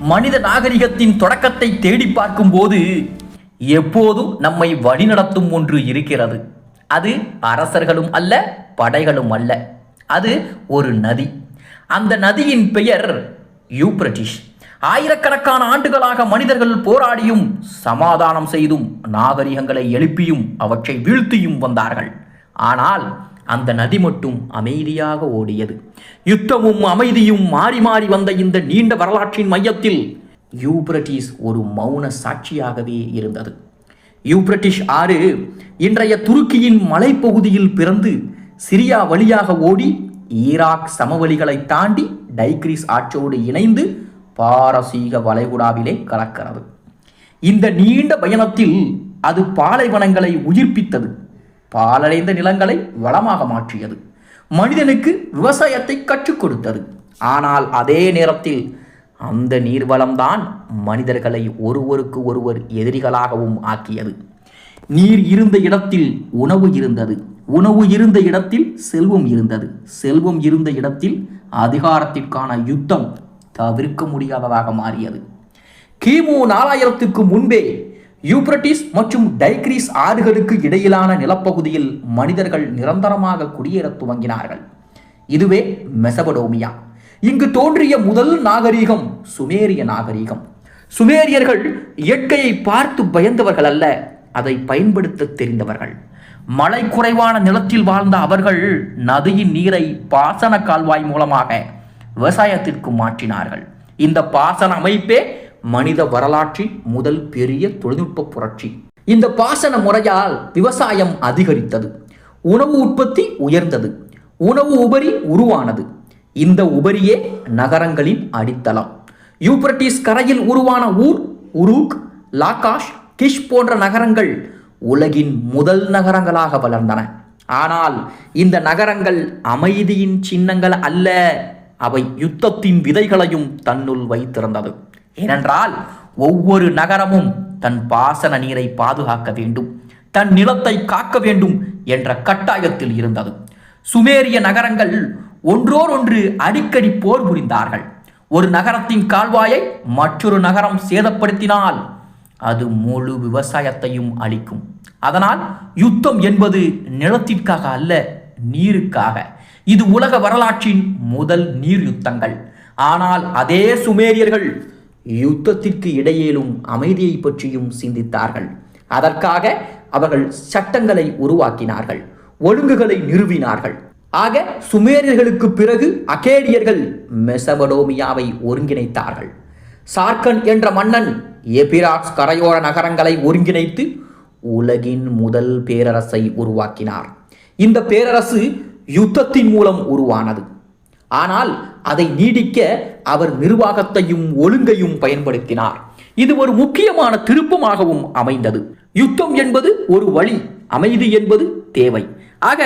மனித நாகரிகத்தின் தொடக்கத்தை தேடி பார்க்கும்போது எப்போதும் நம்மை வழிநடத்தும் ஒன்று இருக்கிறது. அது அரசர்களும் அல்ல படைகளும் அல்ல. அது ஒரு நதி. அந்த நதியின் பெயர் யூப்ரட்டிஷ் ஆயிரக்கணக்கான ஆண்டுகளாக மனிதர்கள் போராடியும் சமாதானம் செய்தும் நாகரிகங்களை எழுப்பியும் அவற்றை வீழ்த்தியும் வந்தார்கள். ஆனால் அந்த நதி மட்டும் அமைதியாக ஓடியது. யுத்தமும் அமைதியும் மாறி மாறி வந்த இந்த நீண்ட வரலாற்றின் மையத்தில் யூப்ரட்டிஸ் ஒரு மௌன சாட்சியாகவே இருந்தது. யூப்ரட்டிஷ் ஆறு இன்றைய துருக்கியின் மலைப்பகுதியில் பிறந்து சிரியா வழியாக ஓடி ஈராக் சமவெளிகளை தாண்டி டைக்ரிஸ் ஆற்றோடு இணைந்து பாரசீக வளைகுடாவிலே கலக்கிறது. இந்த நீண்ட பயணத்தில் அது பாலைவனங்களை உயிர்ப்பித்தது. பாலடைந்த நிலங்களை வளமாக மாற்றியது. மனிதனுக்கு விவசாயத்தை கற்றுக் கொடுத்தது. ஆனால் அதே நேரத்தில் அந்த நீர்வளம்தான் மனிதர்களை ஒருவருக்கு ஒருவர் எதிரிகளாகவும் ஆக்கியது. நீர் இருந்த இடத்தில் உணவு இருந்தது. உணவு இருந்த இடத்தில் செல்வம் இருந்தது. செல்வம் இருந்த இடத்தில் அதிகாரத்திற்கான யுத்தம் தவிர்க்க முடியாததாக மாறியது. கிமு நாலாயிரத்துக்கு முன்பே யூப்ரட்டிஸ் மற்றும் டைக்ரீஸ் ஆறுகளுக்கு இடையிலான நிலப்பகுதியில் மனிதர்கள் நிரந்தரமாக குடியேறத் துவங்கினார்கள். இதுவே மெசபடோமியா. இங்கு தோன்றிய முதல் நாகரீகம் சுமேரிய நாகரீகம். சுமேரியர்கள் இயற்கையை பார்த்து பயந்தவர்கள் அல்ல அதை பயன்படுத்த தெரிந்தவர்கள். மழை குறைவான நிலத்தில் வாழ்ந்த அவர்கள் நதியின் நீரை பாசன கால்வாய் மூலமாக விவசாயத்திற்கு மாற்றினார்கள். இந்த பாசன அமைப்பே மனித வரலாற்றின் முதல் பெரிய தொழில்நுட்ப புரட்சி. இந்த பாசன முறையால் விவசாயம் அதிகரித்தது. உணவு உற்பத்தி உயர்ந்தது. உணவு உபரி உருவானது. இந்த உபரியே நகரங்களின் அடித்தளம். யூப்ரட்டிஸ் கரையில் உருவான ஊர் உருக் லாகாஷ் கிஷ் போன்ற நகரங்கள் உலகின் முதல் நகரங்களாக வளர்ந்தன. ஆனால் இந்த நகரங்கள் அமைதியின் சின்னங்கள் அல்ல அவை யுத்தத்தின் விதைகளையும் தன்னுள் வைத்திருந்தது. ஏனென்றால் ஒவ்வொரு நகரமும் தன் பாசன நீரை பாதுகாக்க வேண்டும் தன் நிலத்தை காக்க வேண்டும் என்ற கட்டாயத்தில் இருந்தது. சுமேரிய நகரங்கள் ஒன்றோரொன்று அடிக்கடி போர் புரிந்தார்கள். ஒரு நகரத்தின் கால்வாயை மற்றொரு நகரம் சேதப்படுத்தினால் அது முழு விவசாயத்தையும் அளிக்கும் அதனால் யுத்தம் என்பது நிலத்திற்காக அல்ல நீருக்காக. இது உலக வரலாற்றின் முதல் நீர் யுத்தங்கள். ஆனால் அதே சுமேரியர்கள் யுத்தத்திற்கு இடையேலும் அமைதியை பற்றியும் சிந்தித்தார்கள். அதற்காக அவர்கள் சட்டங்களை உருவாக்கினார்கள். ஒழுங்குகளை நிறுவினார்கள். ஆக சுமேரியர்களுக்கு பிறகு அகேடியர்கள் மெசபடோமியாவை ஒருங்கிணைத்தார்கள். சார்கன் என்ற மன்னன் எபிராக்ஸ் கரையோர நகரங்களை ஒருங்கிணைத்து உலகின் முதல் பேரரசை உருவாக்கினார். இந்த பேரரசு யுத்தத்தின் மூலம் உருவானது. ஆனால் அதை நீடிக்க அவர் நிர்வாகத்தையும் ஒழுங்கையும் பயன்படுத்தினார். இது ஒரு முக்கியமான திருப்பமாகவும் அமைந்தது. யுத்தம் என்பது ஒரு வழி அமைதி என்பது தேவை. ஆக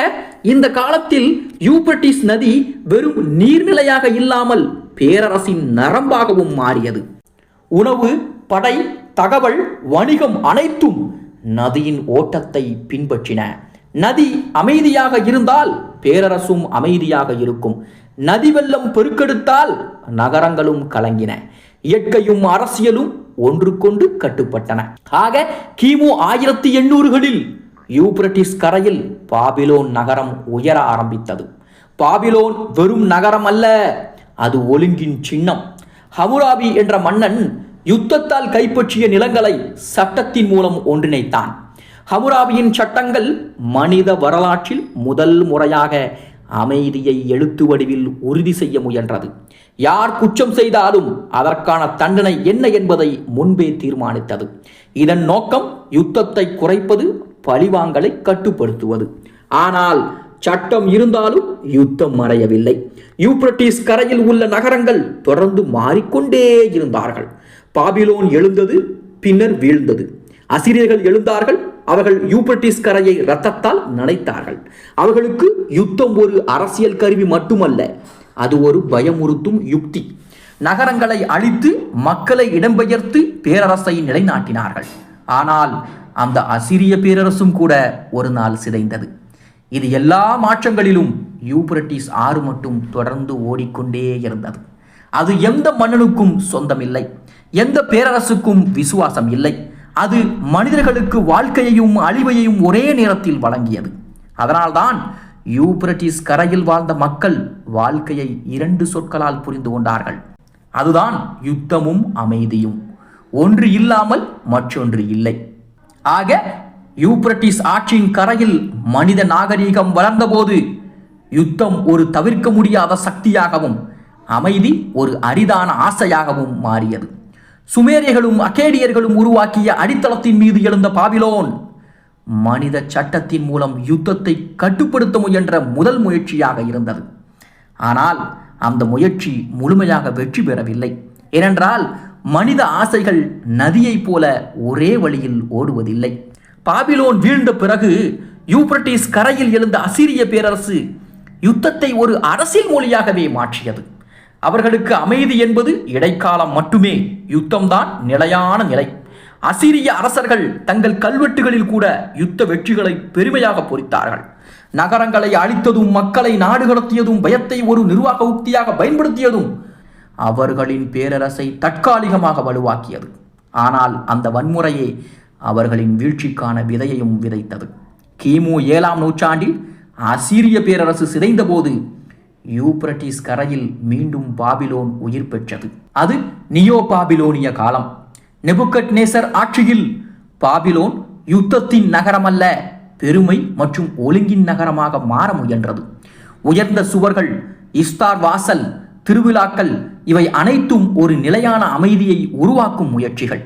இந்த காலத்தில் யூப்ரட்டிஸ் நதி வெறும் நீர்நிலையாக இல்லாமல் பேரரசின் நரம்பாகவும் மாறியது. உணவு படை தகவல் வணிகம் அனைத்தும் நதியின் ஓட்டத்தை பின்பற்றின. நதி அமைதியாக இருந்தால் பேரரசும் அமைதியாக இருக்கும். நதி வெள்ளம் பெருக்கெடுத்தால் நகரங்களும் கலங்கின. இயற்கையும் அரசியலும் ஒன்றுக்கொண்டு கட்டுப்பட்டன. ஆக கிமு ஆயிரத்தி எண்ணூறுகளில் யூப்ரட்டிஸ் கரையில் பாபிலோன் நகரம் உயர ஆரம்பித்தது. பாபிலோன் வெறும் நகரம் அல்ல அது ஒழுங்கின் சின்னம். ஹமுராபி என்ற மன்னன் யுத்தத்தால் கைப்பற்றிய நிலங்களை சட்டத்தின் மூலம் ஒன்றிணைத்தான். ஹமுராபியின் சட்டங்கள் மனித வரலாற்றில் முதல் முறையாக அமைதியை எழுத்து வடிவில் உறுதி செய்ய முயன்றது. யார் குற்றம் செய்தாலும் அதற்கான தண்டனை என்ன என்பதை முன்பே தீர்மானித்தது. இதன் நோக்கம் யுத்தத்தை குறைப்பது பழிவாங்கலை கட்டுப்படுத்துவது. ஆனால் சட்டம் இருந்தாலும் யுத்தம் மறையவில்லை. யூப்ரட்டிஸ் கரையில் உள்ள நகரங்கள் தொடர்ந்து மாறிக்கொண்டே இருந்தார்கள். பாபிலோன் எழுந்தது பின்னர் வீழ்ந்தது. அசிரியர்கள் எழுந்தார்கள் அவர்கள் யூப்ரட்டிஸ் கரையை ரத்தத்தால் நனைத்தார்கள். அவர்களுக்கு யுத்தம் ஒரு அரசியல் கருவி மட்டுமல்ல அது ஒரு பயமுறுத்தும் யுக்தி. நகரங்களை அழித்து மக்களை இடம்பெயர்த்து பேரரசை நிலைநாட்டினார்கள். ஆனால் அந்த அசிரிய பேரரசும் கூட ஒரு நாள் சிதைந்தது. இது எல்லா மாற்றங்களிலும் யூப்ரட்டிஸ் ஆறு மட்டும் தொடர்ந்து ஓடிக்கொண்டே இருந்தது. அது எந்த மன்னனுக்கும் சொந்தமில்லை. எந்த பேரரசுக்கும் விசுவாசம் இல்லை. அது மனிதர்களுக்கு வாழ்க்கையையும் அழிவையையும் ஒரே நேரத்தில் வழங்கியது. அதனால்தான் யூப்ரட்டிஸ் கரையில் வாழ்ந்த மக்கள் வாழ்க்கையை இரண்டு சொற்களால் புரிந்து கொண்டார்கள். அதுதான் யுத்தமும் அமைதியும். ஒன்று இல்லாமல் மற்றொன்று இல்லை. ஆக யூப்ரட்டிஸ் ஆற்றின் கரையில் மனித நாகரீகம் வளர்ந்தபோது யுத்தம் ஒரு தவிர்க்க முடியாத சக்தியாகவும் அமைதி ஒரு அரிதான ஆசையாகவும் மாறியது. சுமேரியர்களும் அகேடியர்களும் உருவாக்கிய அடித்தளத்தின் மீது எழுந்த பாபிலோன் மனித சட்டத்தின் மூலம் யுத்தத்தை கட்டுப்படுத்த முயன்ற முதல் முயற்சியாக இருந்தது. ஆனால் அந்த முயற்சி முழுமையாக வெற்றி பெறவில்லை. ஏனென்றால் மனித ஆசைகள் நதியைப் போல ஒரே வழியில் ஓடுவதில்லை. பாபிலோன் வீழ்ந்த பிறகு யூப்ரட்டிஸ் கரையில் எழுந்த அசிரிய பேரரசு யுத்தத்தை ஒரு அரசியல் மொழியாகவே மாற்றியது. அவர்களுக்கு அமைதி என்பது இடைக்காலம் மட்டுமே. யுத்தம்தான் நிலையான நிலை. அசிரிய அரசர்கள் தங்கள் கல்வெட்டுகளில் கூட யுத்த வெற்றிகளை பெருமையாக பொறித்தார்கள். நகரங்களை அழித்ததும் மக்களை நாடு கடத்தியதும் பயத்தை ஒரு நிர்வாக உக்தியாக பயன்படுத்தியதும் அவர்களின் பேரரசை தற்காலிகமாக வலுவாக்கியது. ஆனால் அந்த வன்முறையே அவர்களின் வீழ்ச்சிக்கான விதையையும் விதைத்தது. கிமு ஏழாம் நூற்றாண்டில் அசீரிய பேரரசு சிதைந்தபோது யூப்ரட்டிஸ் கரையில் மீண்டும் பாபிலோன் உயிர் பெற்றது. அது நியோ பாபிலோனிய காலம். நெபுக்கட் நேசர் ஆட்சியில் பாபிலோன் யுத்தத்தின் நகரமல்ல பெருமை மற்றும் ஒழுங்கின் நகரமாக மாற முயன்றது. உயர்ந்த சுவர்கள் இஸ்தார் வாசல் திருவிழாக்கள் இவை அனைத்தும் ஒரு நிலையான அமைதியை உருவாக்கும் முயற்சிகள்.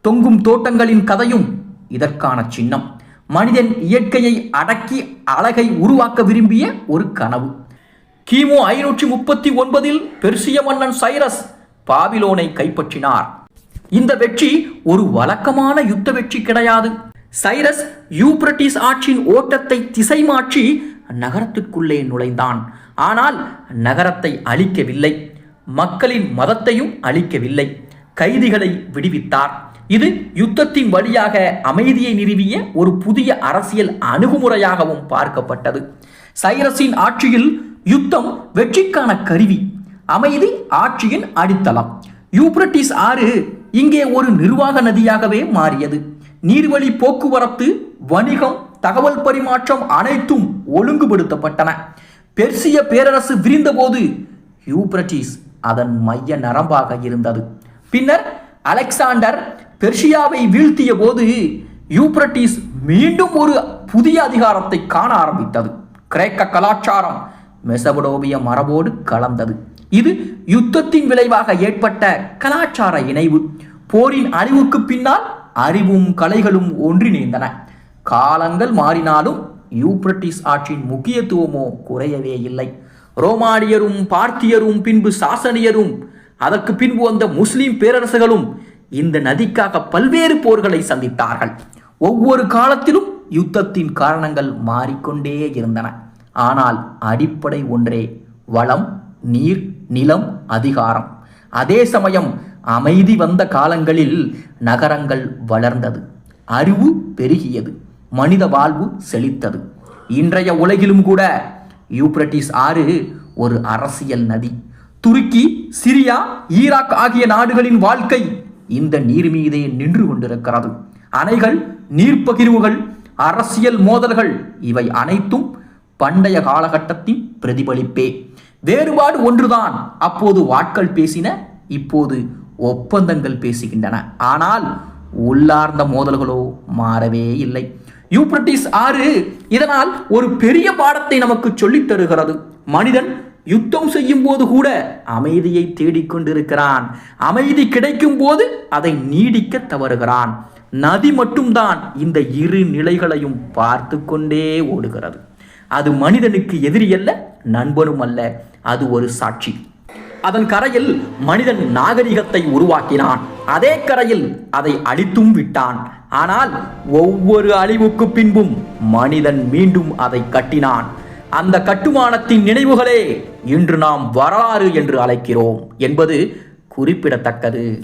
தொங்கும் தோட்டங்களின் கதையும் இதற்கான சின்னம். மனிதன் இயற்கையை அடக்கி அழகை உருவாக்க விரும்பிய ஒரு கனவு. கிமு ஐநூற்றி முப்பத்தி ஒன்பதில் பெர்சிய மன்னன் சைரஸ் பாபிலோனை கைப்பற்றினார். இந்த வெற்றி ஒரு வழக்கமான யுத்த வெற்றி கிடையாது. சைரஸ் யூப்ரட்டிஸ் ஆற்றின் ஓட்டத்தை திசை மாற்றி நகரத்திற்குள்ளே நுழைந்தான். ஆனால் நகரத்தை அழிக்கவில்லை. மக்களின் மதத்தையும் அழிக்கவில்லை. கைதிகளை விடுவித்தார். இது யுத்தத்தின் வழியாக அமைதியை நிறுவிய ஒரு புதிய அரசியல் அணுகுமுறையாகவும் பார்க்கப்பட்டது. சைரஸின் ஆட்சியில் யுத்தம் வெற்றிக்கான கருவி. அமைதி ஆட்சியின் அடித்தளம். யூப்ரட்டிஸ் ஆறு இங்கே ஒரு நிர்வாக நதியாகவே மாறியது. நீர்வழி போக்குவரத்து வணிகம் தகவல் பரிமாற்றம் அனைத்தும் ஒழுங்குபடுத்தப்பட்டன. பெர்சிய பேரரசு விரிந்தபோது யூப்ரட்டிஸ் அதன் மைய நரம்பாக இருந்தது. பின்னர் அலெக்சாண்டர் பெர்ஷியாவை வீழ்த்திய போது யூப்ரட்டிஸ் மீண்டும் ஒரு புதிய அதிகாரத்தை காண ஆரம்பித்தது. கிரேக்க கலாச்சாரம் மெசபடோபிய மரபோடு கலந்தது. இது யுத்தத்தின் விளைவாக ஏற்பட்ட கலாச்சார இணைவு. போரின் அழிவுக்கு பின்னால் அறிவும் கலைகளும் ஒன்றிணைந்தன. காலங்கள் மாறினாலும் யூப்ரட்டிஸ் ஆற்றின் முக்கியத்துவமோ குறையவே இல்லை. ரோமானியரும் பார்த்தியரும் பின்பு சாசனியரும் அதற்கு பின்பு வந்த முஸ்லிம் பேரரசுகளும் இந்த நதிக்காக பல்வேறு போர்களை சந்தித்தார்கள். ஒவ்வொரு காலத்திலும் யுத்தத்தின் காரணங்கள் மாறிக்கொண்டே இருந்தன. ஆனால் அடிப்படை ஒன்றே வளம் நீர் நிலம் அதிகாரம். அதே சமயம் அமைதி வந்த காலங்களில் நகரங்கள் வளர்ந்தது அறிவு பெருகியது மனித வாழ்வு செழித்தது. இன்றைய உலகிலும் கூட யூப்ரட்டிஸ் ஆறு ஒரு அரசியல் நதி. துருக்கி சிரியா ஈராக் ஆகிய நாடுகளின் வாழ்க்கை இந்த நீர் மீதே நின்று கொண்டிருக்கிறது. அணைகள் நீர்ப்பகிர்வுகள் அரசியல் மோதல்கள் இவை அனைத்தும் பண்டைய காலகட்டத்தின் பிரதிபலிப்பே. வேறுபாடு ஒன்றுதான். அப்போது வாட்கள் பேசின இப்போது ஒப்பந்தங்கள் பேசுகின்றன. ஆனால் உள்ளார்ந்த மோதல்களோ மாறவே இல்லை. யூப்ரட்டிஸ் ஆறு இதனால் ஒரு பெரிய பாடத்தை நமக்கு சொல்லித் தருகிறது. மனிதன் யுத்தம் செய்யும் போது கூட அமைதியை தேடிக்கொண்டிருக்கிறான். அமைதி கிடைக்கும் போது அதை நீடிக்க தவறுகிறான். நதி மட்டும்தான் இந்த இரு நிலைகளையும் பார்த்து கொண்டே ஓடுகிறது. அது மனிதனுக்கு எதிரி அல்ல நண்பனும் அல்ல. அது ஒரு சாட்சி. அதன் கரையில் மனிதன் நாகரிகத்தை உருவாக்கினான். அதே கரையில் அதை அழித்தும் விட்டான். ஆனால் ஒவ்வொரு அழிவுக்கு பின்பும் மனிதன் மீண்டும் அதை கட்டினான். அந்த கட்டுமானத்தின் நினைவுகளே இன்று நாம் வரலாறு என்று அழைக்கிறோம் என்பது குறிப்பிடத்தக்கது.